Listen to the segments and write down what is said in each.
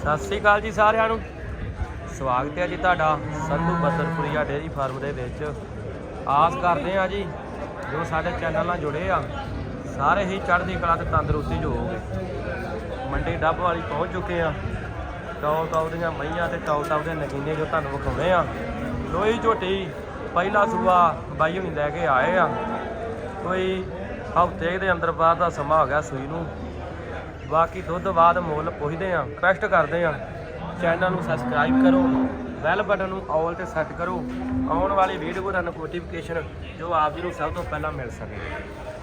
ਸਤਿ ਸ੍ਰੀ ਅਕਾਲ ਜੀ ਸਾਰਿਆਂ ਨੂੰ। ਸਵਾਗਤ ਹੈ ਜੀ ਤੁਹਾਡਾ ਸੰਧੂ ਬੱਦਰਪੁਰੀਆ ਡੇਅਰੀ ਫਾਰਮ ਦੇ ਵਿੱਚ। ਆਸ ਕਰਦੇ ਆ ਜੀ, ਜੋ ਸਾਡੇ ਚੈਨਲ ਨਾਲ ਜੁੜੇ ਆ, ਸਾਰੇ ਹੀ ਚੜ੍ਹਦੀ ਕਲਾ ਤੇ ਤੰਦਰੁਸਤੀ ਜੋ ਹੋਵੇ ਮੰਡੀ ਡੱਬ ਵਾਲੀ ਪਹੁੰਚ ਚੁੱਕੇ ਆ। ਟੌਲ ਟੌਲ ਦੀਆਂ ਮਈਆਂ ਤੇ ਟੌਲ ਟੌਲ ਦੇ ਨਗੀਨੇ ਜੋ ਤੁਹਾਨੂੰ ਵਿਖਾਉਣੇ ਆ। ਲੋਈ ਝੋਟੀ, ਪਹਿਲਾ ਸੂਆ ਬਾਈ ਹੁਣੀ ਲੈ ਕੇ ਆਏ ਆ। ਕੋਈ ਹਫ਼ਤੇ ਦੇ ਅੰਦਰ ਬਾਅਦ ਦਾ ਸਮਾਂ ਹੋ ਗਿਆ ਸੂਈ ਨੂੰ। ਬਾਕੀ ਦੁੱਧ ਬਾਅਦ ਮੁੱਲ ਪੁੱਛਦੇ ਆ ਰਿਕਵੈਸਟ ਕਰਦੇ ਆ ਚੈਨਲ ਨੂੰ ਸਬਸਕ੍ਰਾਈਬ ਕਰੋ ਬੈਲ ਬਟਨ ਨੂੰ ਆਲ ਤੇ ਸੈੱਟ ਕਰੋ। ਆਉਣ ਵਾਲੀ ਵੀਡੀਓ ਦਾ ਨੋਟੀਫਿਕੇਸ਼ਨ ਜੋ ਆਪ ਜੀ ਨੂੰ ਸਭ ਤੋਂ ਪਹਿਲਾਂ ਮਿਲ ਸਕੇ।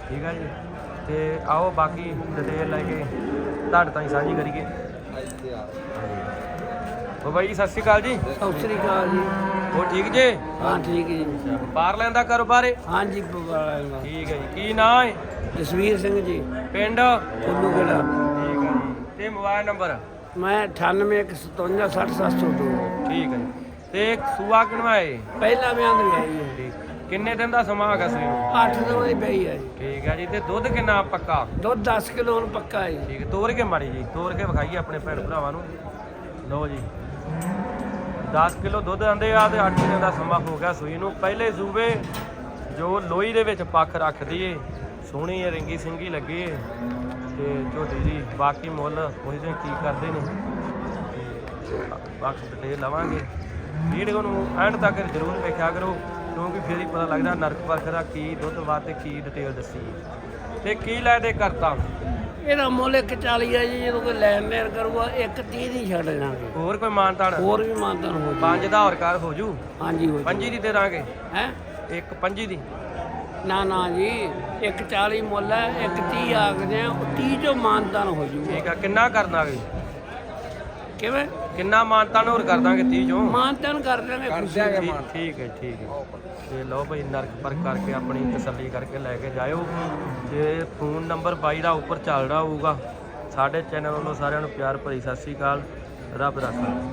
ਠੀਕ ਹੈ ਜੀ? ਤੇ ਆਓ ਬਾਕੀ ਡਿਟੇਲ ਲੈ ਕੇ ਤੁਹਾਡੇ ਤਾਈਂ ਸਾਂਝੀ ਕਰੀਏ। ਉਹ ਬਾਈ ਜੀ ਸਤਿ ਸ਼੍ਰੀ ਅਕਾਲ ਜੀ। ਸਤਿ ਸ੍ਰੀ ਅਕਾਲ ਜੀ। ਉਹ ਠੀਕ ਜੇ? ਹਾਂ ਠੀਕ ਜੀ। ਬਾਹਰ ਲੈਂਦਾ ਕਾਰੋਬਾਰ? ਏ ਹਾਂਜੀ ਬ- ਠੀਕ ਹੈ ਜੀ। ਕੀ ਨਾਂ ਹੈ? ਜਸਵੀਰ ਸਿੰਘ ਜੀ। ਪਿੰਡ? ਕੁੱਲੂ ਕਿਲਾ ਹੈ ਜੀ ਤੇ ਮੋਬਾਈਲ ਨੰਬਰ? ਮੈਂ 9815560702 ਠੀਕ ਹੈ ਜੀ। ਤੇ ਸੂਆ ਕਿਣਵਾਏ ਪਹਿਲਾ ਬਿਆਨ ਦੇ ਆਈ ਹੈ। ਕਿੰਨੇ ਦਿਨ ਦਾ ਸਮਾਂ ਹੈਗਾ ਨੂੰ? 8 ਦਿਨ ਦੀ ਪਈ ਹੈ। ਜੀ ਠੀਕ ਹੈ ਜੀ। ਤੇ ਦੁੱਧ ਕਿੰਨਾ ਪੱਕਾ? ਦੁੱਧ 10 ਕਿਲੋ ਹੁਣ ਪੱਕਾ ਹੈ। ਜੀ ਠੀਕ ਹੈ। ਤੋਰ ਕੇ ਮਾੜੀ ਜੀ ਤੋਰ ਕੇ ਵਿਖਾਈਏ ਆਪਣੇ ਭੈਣ ਭਰਾਵਾਂ ਨੂੰ। ਲਓ ਜੀ। 10 ਕਿਲੋ ਦੁੱਧ ਆਂਦੇ ਆ ਤੇ 8 ਦਿਨ ਦਾ ਸਮਾਂ ਹੋ ਗਿਆ ਸੂਈ ਨੂੰ। ਪਹਿਲੇ ਸੂਬੇ ਜੋ ਲੋਈ ਦੇ ਵਿੱਚ ਪੱਖ ਰੱਖਦੀ ਏ ਸੋਹਣੀ ਏ ਰਿੰਗੀ ਸਿੰਗੀ ਲੱਗੀ ਏ ਤੇ ਝੋਟੀ ਜੀ ਬਾਕੀ ਮੁੱਲ ਉਹਦੇ ਕੀ ਕਰਦੇ ਨੇ। ਤੇ ਬਾਕੀ ਡਿਟੇਲ ਲਵਾਂਗੇ। ਵੀਡੀਓ ਨੂੰ ਐਂਡ ਤੱਕ ਜ਼ਰੂਰ ਵੇਖਿਆ ਕਰੋ ਕਿਉਂਕਿ ਫਿਰ ਹੀ ਪਤਾ ਲੱਗਦਾ ਨਰਕ ਪਰਖ ਦਾ ਕੀ ਦੁੱਧ ਬਾਅਦ ਤੇ ਕੀ ਡਿਟੇਲ ਦੱਸੀ। ਤੇ ਕੀ ਲੈ ਦੇ ਕਰਤਾ ਇਹਦਾ ਮੁੱਲ 140 ਹੈ ਜੀ ਜਦੋਂ ਕੋਈ ਲੈਣ ਦੇਣ ਕਰੂਗਾ 130 ਦੀ ਛੱਡ ਜਾਵਾਂਗੇ ਹੋਰ ਕੋਈ ਮਾਨਤਾਨ? ਹੋਰ ਵੀ ਮਾਨਤਨ ਹੋ ਜੀ। ਪੰਜ ਦਾ ਹੋਰ ਕਰ ਹੋ ਜੂ? ਹਾਂਜੀ ਹੋ ਪੰਜੀ ਦੀ ਦੇ ਦਾਂਗੇ। ਹੈ? ਇੱਕ ਪੰਜੀ ਦੀ? ਨਾ ਨਾ ਜੀ। 140 ਮੁੱਲ ਹੈ 130 ਆਖਦੇ ਆ 30 ਚੋਂ ਮਾਨਤਨ ਹੋ ਜੂਗਾ। ਠੀਕ ਆ ਕਿੰਨਾ ਕਰ ਦਾਂਗੇ? ਕਿਵੇਂ? ਕਿੰਨਾ ਮਾਨਤਾਨ ਹੋਰ ਕਰ ਦਾਂਗੇ 30 ਚੋਂ? ਮਾਨਤਨ ਕਰ ਦਾਂਗੇ ਖੁਸ਼ੀ ਨਾਲ। ਠੀਕ- ਠੀਕ ਹੈ ਠੀਕ ਹੈ। ਤੇ ਲਓ ਭਾਈ ਨਰਕ ਪਰ ਕਰਕੇ ਆਪਣੀ ਤਸੱਲੀ ਕਰਕੇ ਲੈ ਕੇ ਜਾਇਓ। ਤੇ ਫੋਨ ਨੰਬਰ ਬਾਈ ਦਾ ਉੱਪਰ ਚੱਲਦਾ ਹੋਊਗਾ ਸਾਡੇ ਚੈਨਲ ਵੱਲੋਂ ਸਾਰਿਆਂ ਨੂੰ ਪਿਆਰ ਭਰੀ ਸਤਿ ਸ੍ਰੀ ਅਕਾਲ। ਰੱਬ ਰੱਖਾ